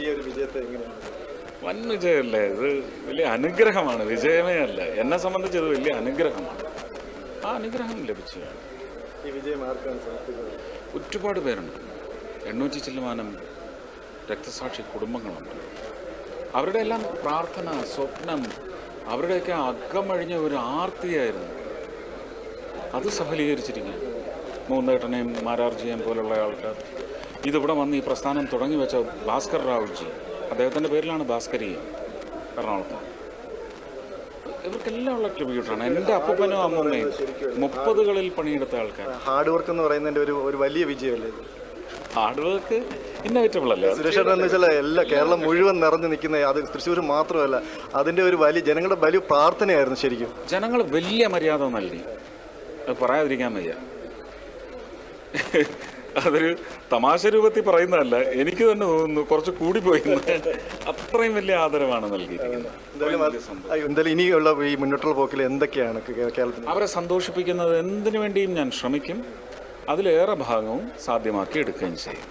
ഈ ഒരു വിജയത്തെ എങ്ങനെയാണ്? വൻ വിജയമല്ലേ? ഇത് വലിയ അനുഗ്രഹമാണ്. വിജയമേ അല്ല. എന്നെ സംബന്ധിച്ച് ഇത് വലിയ അനുഗ്രഹമാണ്. ആ അനുഗ്രഹം ലഭിച്ചതാണ്. ഈ വിജയം ആർക്കാണ് സാധിക്കുന്നത് ഒരുപാട് പേരുണ്ട്. എണ്ണൂറ്റി ചില്ലുമാനം രക്തസാക്ഷി കുടുംബങ്ങളുണ്ട്. അവരുടെ എല്ലാം പ്രാർത്ഥന സ്വപ്നം അവരുടെയൊക്കെ അകമഴിഞ്ഞ ഒരു ആർത്തിയായിരുന്നു. അത് സഫലീകരിച്ചിരിക്കുക മൂന്നേട്ടനെയും മാരാർജിയെയും പോലുള്ള ആൾക്കാർ. ഇതിവിടെ വന്ന് ഈ പ്രസ്ഥാനം തുടങ്ങി വെച്ച ഭാസ്കർ റാവുജി. അദ്ദേഹത്തിന്റെ പേരിലാണ് ഭാസ്കരി എറണാകുളത്ത്. ഇവർക്കെല്ലാം ഉള്ള ട്രിബ്യൂട്ടാണ് എന്റെ അപ്പനും അമ്മമ്മയും മുപ്പതുകളിൽ പണിയെടുത്ത ആൾക്കാർ. ഹാർഡ് വർക്ക് എന്ന് പറയുന്നതിന്റെ ഒരു ഒരു വലിയ വിജയമല്ലേ ഹാർഡ് വർക്ക് ഇന്നേറ്റബിൾ അല്ലേ? സുരേഷ് ഏട്ടൻ എന്ന് വെച്ചാൽ എല്ലാ കേരളം മുഴുവൻ നിറഞ്ഞു നിൽക്കുന്ന അത് തൃശ്ശൂർ മാത്രമല്ല അതിന്റെ ഒരു വലിയ ജനങ്ങളുടെ വലിയ പ്രാർത്ഥനയായിരുന്നു ശരിക്കും. ജനങ്ങൾ വലിയ മര്യാദ നൽകി. അത് പറയാതിരിക്കാൻ വയ്യ. അതൊരു തമാശ രൂപത്തിൽ പറയുന്നതല്ല. എനിക്ക് തന്നെ തോന്നുന്നു കുറച്ച് കൂടിപ്പോയി. അത്രയും വലിയ ആദരവാണ് നൽകിയിരിക്കുന്നത്. എന്തായാലും ഇനിയുള്ള ഈ മുന്നോട്ടുള്ള പോക്കിൽ എന്തൊക്കെയാണ് കേരളത്തിൽ അവരെ സന്തോഷിപ്പിക്കുന്നത് എന്തിനു വേണ്ടിയും ഞാൻ ശ്രമിക്കും. അതിലേറെ ഭാഗവും സാധ്യമാക്കി എടുക്കുകയും ചെയ്യും